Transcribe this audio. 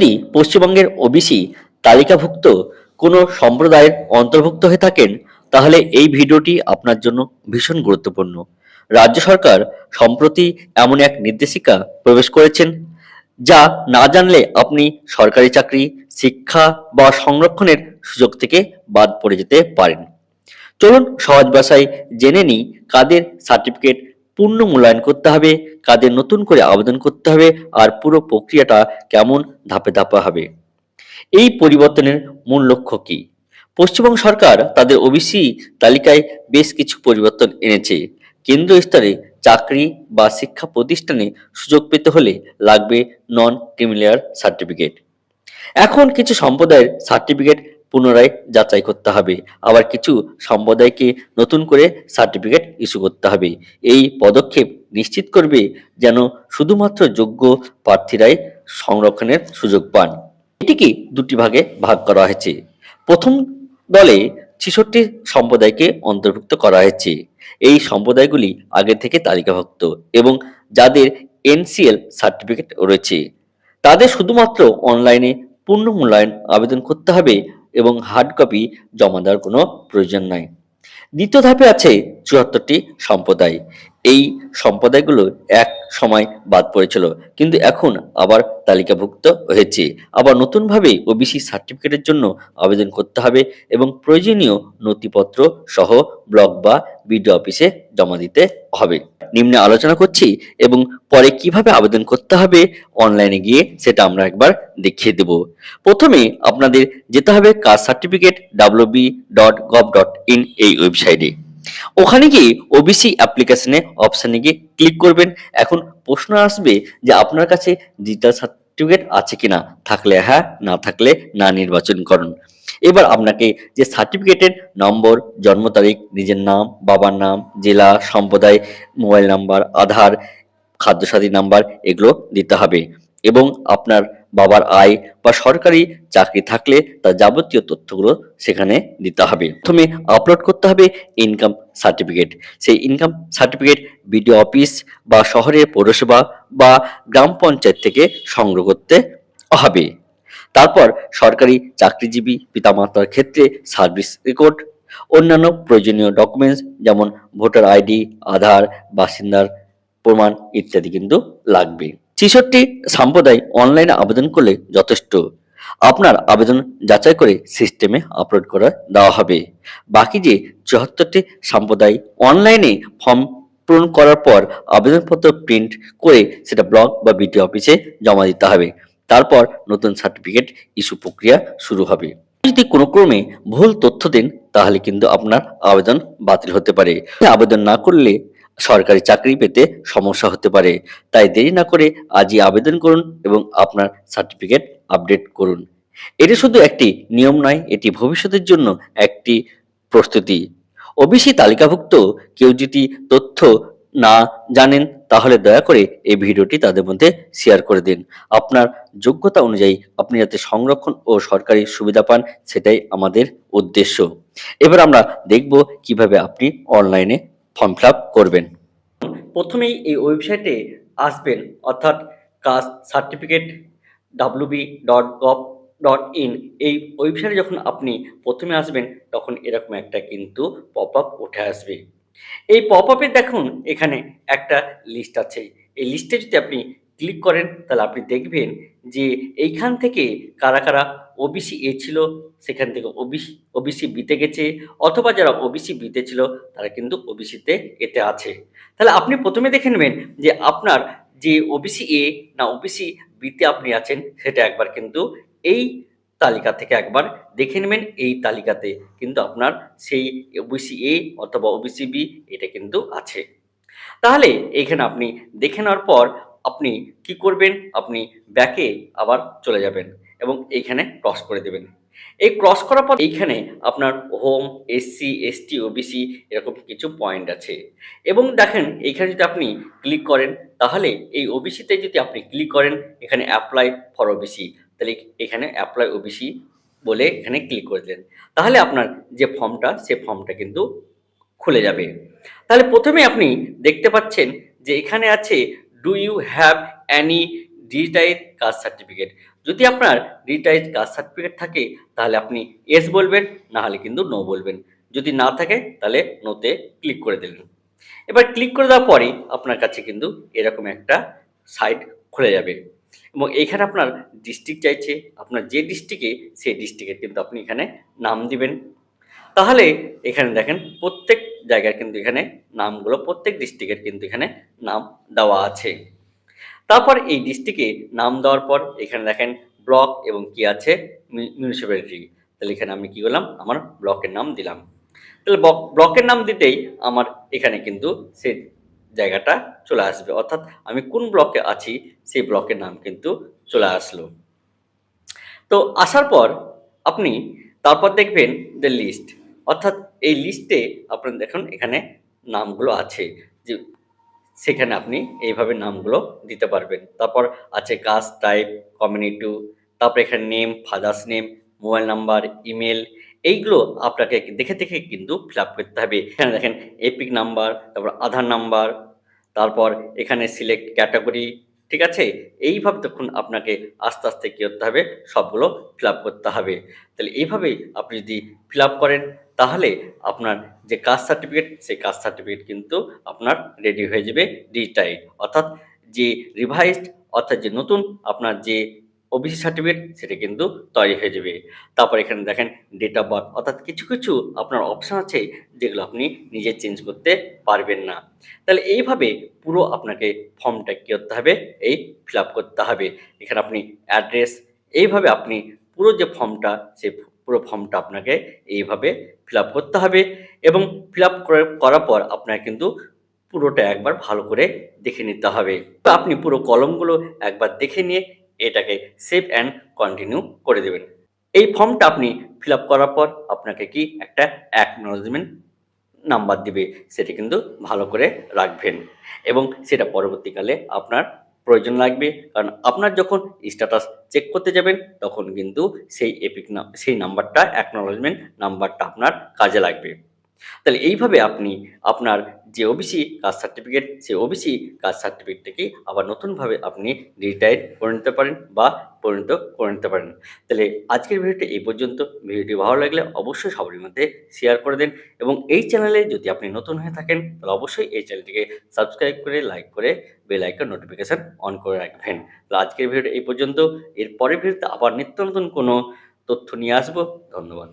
যদি পশ্চিমবঙ্গের ওবিসি তালিকাভুক্ত কোনো সম্প্রদায়ের অন্তর্ভুক্ত হয়ে থাকেন, তাহলে এই ভিডিওটি আপনার জন্য ভীষণ গুরুত্বপূর্ণ। রাজ্য সরকার সম্প্রতি এমন এক নির্দেশিকা প্রবেশ করেছেন, যা না জানলে আপনি সরকারি চাকরি, শিক্ষা বা সংরক্ষণের সুযোগ থেকে বাদ পড়ে যেতে পারেন। চলুন সহজ ভাষায় জেনে নিই কাদের সার্টিফিকেট পূর্ণ মূল্যায়ন করতে হবে কাদের নতুন করে আবেদন করতে হবে আর পুরো প্রক্রিয়াটা কেমন ধাপে ধাপে হবে। এই পরিবর্তনের মূল লক্ষ্য কি? পশ্চিমবঙ্গ সরকার তাদের ওবিসি তালিকায় বেশ কিছু পরিবর্তন এনেছে। কেন্দ্রীয় স্তরে চাকরি বা শিক্ষা প্রতিষ্ঠানে সুযোগ পেতে হলে লাগবে নন ক্রিমিলিয়ার সার্টিফিকেট এখন কিছু সম্প্রদায়ের সার্টিফিকেট পুনরায় যাচাই করতে হবে। আবার কিছু সম্প্রদায়কে নতুন করে সার্টিফিকেট ইস্যু করতে হবে। এই পদক্ষেপ নিশ্চিত করবে যেন শুধুমাত্র যোগ্য প্রার্থীরাই সংরক্ষণের সুযোগ পান। এটিকে দুটি ভাগে ভাগ করা হয়েছে। প্রথম দলে ছেষট্টি সম্প্রদায়কে অন্তর্ভুক্ত করা হয়েছে। এই সম্প্রদায়গুলি আগে থেকে তালিকাভুক্ত এবং যাদের এনসিএল সার্টিফিকেট রয়েছে, তাদের শুধুমাত্র অনলাইনে পূর্ণ মূল্যায়ন আবেদন করতে হবে এবং হার্ড কপি জমা দেওয়ার কোনো প্রয়োজন নাই। দ্বিতীয় ধাপে আছে চুয়াত্তরটি সম্প্রদায়। এই সম্প্রদায়গুলো এক সময় বাদ পড়েছিল। কিন্তু এখন আবার তালিকাভুক্ত হয়েছে। আবার নতুনভাবে ওবিসি সার্টিফিকেটের জন্য আবেদন করতে হবে এবং প্রয়োজনীয় নথিপত্র সহ ব্লক বা বিডিও অফিসে জমা দিতে হবে। নিম্নে আলোচনা করছি এবং পরে কীভাবে আবেদন করতে হবে অনলাইনে গিয়ে সেটা আমরা একবার দেখিয়ে দেব। প্রথমে আপনাদের যেতে হবে caste certificate WB dot gov dot in এই ওয়েবসাইটে। ওখানে গিয়ে ওবিসি অ্যাপ্লিকেশনে অপশানে গিয়ে ক্লিক করবেন। এখন প্রশ্ন আসবে যে আপনার কাছে ডিজিটাল সার্টিফিকেট আছে কিনা? থাকলে হ্যাঁ না থাকলে না নির্বাচন করুন। এবার আপনাকে যে সার্টিফিকেটের নম্বর, জন্ম তারিখ, নিজের নাম, বাবার নাম, জেলা, সম্প্রদায় mobile number Aadhaar, Khadyasathi number এগুলো দিতে হবে। এবং আপনার বাবার আয় বা সরকারি চাকরি থাকলে তার যাবতীয় তথ্যগুলো সেখানে দিতে হবে। প্রথমে আপলোড করতে হবে ইনকাম সার্টিফিকেট সেই ইনকাম সার্টিফিকেট বিডিও অফিস বা শহরের পৌরসভা বা গ্রাম পঞ্চায়েত থেকে সংগ্রহ করতে হবে। তারপর সরকারি চাকরিজীবী পিতামাতার ক্ষেত্রে সার্ভিস রেকর্ড অন্যান্য প্রয়োজনীয় ডকুমেন্টস যেমন ভোটার আইডি আধার, বাসিন্দার প্রমাণ ইত্যাদি কিন্তু লাগবে। ছেষট্টি সম্প্রদায় অনলাইনে আবেদন করলে যথেষ্ট। আপনার আবেদন যাচাই করে সিস্টেমে আপলোড করে দেওয়া হবে। বাকি যে চুয়াত্তরটি সম্প্রদায় অনলাইনে ফর্ম পূরণ করার পর আবেদনপত্র প্রিন্ট করে সেটা ব্লক বা বিটি অফিসে জমা দিতে হবে। তারপর নতুন সার্টিফিকেট ইস্যু প্রক্রিয়া শুরু হবে। যদি কোনো ক্রমে ভুল তথ্য দেন, তাহলে কিন্তু আপনার আবেদন বাতিল হতে পারে। আবেদন না করলে সরকারি চাকরি পেতে সমস্যা হতে পারে। তাই দেরি না করে আজই আবেদন করুন এবং আপনার সার্টিফিকেট আপডেট করুন। এটি শুধু একটি নিয়ম নয়, এটি ভবিষ্যতের জন্য একটি প্রস্তুতি। ওবিসি তালিকাভুক্ত কেউ যদি তথ্য না জানেন, তাহলে দয়া করে এই ভিডিওটি তাদের মধ্যে শেয়ার করে দিন। আপনার যোগ্যতা অনুযায়ী আপনি যাতে সংরক্ষণ ও সরকারি সুবিধা পান, সেটাই আমাদের উদ্দেশ্য। এবার আমরা দেখব কীভাবে আপনি অনলাইনে ফর্ম ফিল করবেন। প্রথমেই এই ওয়েবসাইটে আসবেন, অর্থাৎ caste certificate WB dot gov dot in এই ওয়েবসাইটে যখন আপনি প্রথমে আসবেন, তখন এরকম একটা কিন্তু পপ আপ উঠে আসবে। এই পপ আপে দেখুন, এখানে একটা লিস্ট আছে। এই লিস্টে যদি আপনি ক্লিক করেন, তাহলে আপনি দেখবেন যে এইখান থেকে কারা কারা ওবিসি এ ছিল, সেখান থেকে ওবিসি ওবিসি বিতে গেছে, অথবা যারা ওবিসি বিতে ছিল, তারা কিন্তু ওবিসিতে এতে আছে। তাহলে আপনি প্রথমে দেখে নেবেন যে আপনার যে ওবিসি এ না ওবিসি বিতে আপনি আছেন, সেটা একবার কিন্তু এই তালিকা থেকে একবার দেখে নেবেন, এই তালিকাতে কিন্তু আপনার সেই ওবিসি এ অথবা ওবিসি বি এটা কিন্তু আছে। তাহলে এইখানে আপনি দেখে নেওয়ার পর আপনি কি করবেন? আপনি ব্যাকে আবার চলে যাবেন এবং এইখানে ক্রস করে দেবেন। এই ক্রস করার পর এইখানে আপনার হোম এসসি এসটি ওবিসি এরকম কিছু পয়েন্ট আছে। এবং দেখেন, এইখানে যদি আপনি ক্লিক করেন, তাহলে এই ওবিসিতে যদি আপনি ক্লিক করেন, এখানে অ্যাপ্লাই ফর ওবিসি তাহলে এখানে অ্যাপ্লাই ওবিসি বলে এখানে ক্লিক করে দিলেন। তাহলে আপনার যে ফর্মটা সে ফর্মটা কিন্তু খুলে যাবে। তাহলে প্রথমে আপনি দেখতে পাচ্ছেন যে এখানে আছে do you have any digitize caste certificate যদি আপনার রিটাইজ কাস্ট সার্টিফিকেট থাকে, তাহলে আপনি এস বলবেন না হলে কিন্তু নো বলবেন। যদি না থাকে, তাহলে নোতে ক্লিক করে দিলেন। এবার ক্লিক করে দেওয়ার পরেই আপনার কাছে কিন্তু এরকম একটা সাইট খুলে যাবে। এবং এইখানে আপনার ডিস্ট্রিক্ট চাইছে। আপনার যে ডিস্ট্রিক্টে সেই ডিস্ট্রিক্টের কিন্তু আপনি এখানে নাম দিবেন। তাহলে এখানে দেখেন প্রত্যেক জায়গার কিন্তু এখানে নামগুলো, প্রত্যেক ডিস্ট্রিক্টের কিন্তু এখানে নাম দেওয়া আছে। তারপর এই ডিস্ট্রিক্টে নাম দেওয়ার পর এখানে দেখেন ব্লক এবং কি আছে? মিউনিসিপ্যালিটি তাহলে এখানে আমি কি করলাম? আমার ব্লকের নাম দিলাম। তাহলে ব্লক- ব্লকের নাম দিতেই আমার এখানে কিন্তু সেই জায়গাটা চলে আসবে। অর্থাৎ আমি কোন ব্লকে আছি, সেই ব্লকের নাম কিন্তু চলে আসলো। তো আসার পর আপনি তারপর দেখবেন দ্য লিস্ট অর্থাৎ এই লিস্টে আপনার দেখুন, এখানে নামগুলো আছে। যে সেখানে আপনি এইভাবে নামগুলো দিতে পারবেন। তারপর আছে কাস্ট টাইপ কমিউনিটি তারপর এখানে name father's name mobile number email এইগুলো আপনাকে দেখে দেখে কিন্তু ফিল করতে হবে। এখানে দেখেন এপিক নাম্বার তারপর আধার নাম্বার তারপর এখানে সিলেক্ট ক্যাটাগরি ঠিক আছে? এইভাবে তখন আপনাকে আস্তে আস্তে কী করতে হবে? সবগুলো ফিল করতে হবে। তাহলে এইভাবেই আপনি যদি ফিল করেন, তাহলে আপনার যে কাস্ট সার্টিফিকেট সেই কাস্ট সার্টিফিকেট কিন্তু আপনার রেডি হয়ে যাবে ডিজিটাইড অর্থাৎ যে রিভাইজড অর্থাৎ যে নতুন, আপনার যে ওবিসি সার্টিফিকেট সেটা কিন্তু তৈরি হয়ে যাবে। তারপর এখানে দেখেন ডেট অফ বার্থ অর্থাৎ কিছু কিছু আপনার অপশান আছে যেগুলো আপনি নিজে চেঞ্জ করতে পারবেন না। তাহলে এইভাবে পুরো আপনাকে ফর্মটা কী করতে হবে? এই ফিল করতে হবে। এখানে আপনি অ্যাড্রেস এইভাবে আপনি পুরো যে ফর্মটা সেই পুরো ফর্মটা আপনাকে এইভাবে ফিল করতে হবে এবং ফিল আপ করার পর আপনার কিন্তু পুরোটা একবার ভালো করে দেখে নিতে হবে। আপনি পুরো কলমগুলো একবার দেখে নিয়ে এটাকে সেভ অ্যান্ড কন্টিনিউ করে দেবেন। এই ফর্মটা আপনি ফিল করার পর আপনাকে কি একটা অ্যাকনোলজমেন্ট নাম্বার দিবে, সেটা কিন্তু ভালো করে রাখবেন। এবং সেটা পরবর্তীকালে আপনার প্রয়োজন লাগবে, কারণ আপনার যখন স্ট্যাটাস চেক করতে যাবেন, তখন কিন্তু সেই এপিক সেই নাম্বারটা অ্যাকনোলজমেন্ট নাম্বারটা আপনার কাজে লাগবে। তাহলে এইভাবে আপনি আপনার যে ওবিসি কাস্ট সার্টিফিকেট, সেই ওবিসি কাস্ট সার্টিফিকেটটাকে আবার নতুনভাবে আপনি রিটায়ার করে নিতে পারেন বা পরিণত করে নিতে পারেন। তাহলে আজকের ভিডিওটি এই পর্যন্ত। ভিডিওটি ভালো লাগলে অবশ্যই সবার মধ্যে শেয়ার করে দেন এবং এই চ্যানেলে যদি আপনি নতুন হয়ে থাকেন, তাহলে অবশ্যই এই চ্যানেলটিকে সাবস্ক্রাইব করে লাইক করে বেল আইকন নোটিফিকেশান অন করে রাখবেন। তাহলে আজকের ভিডিওটি এই পর্যন্ত। এর পরের ভিডিওতে আবার নিত্য নতুন কোনো তথ্য নিয়ে আসব। ধন্যবাদ।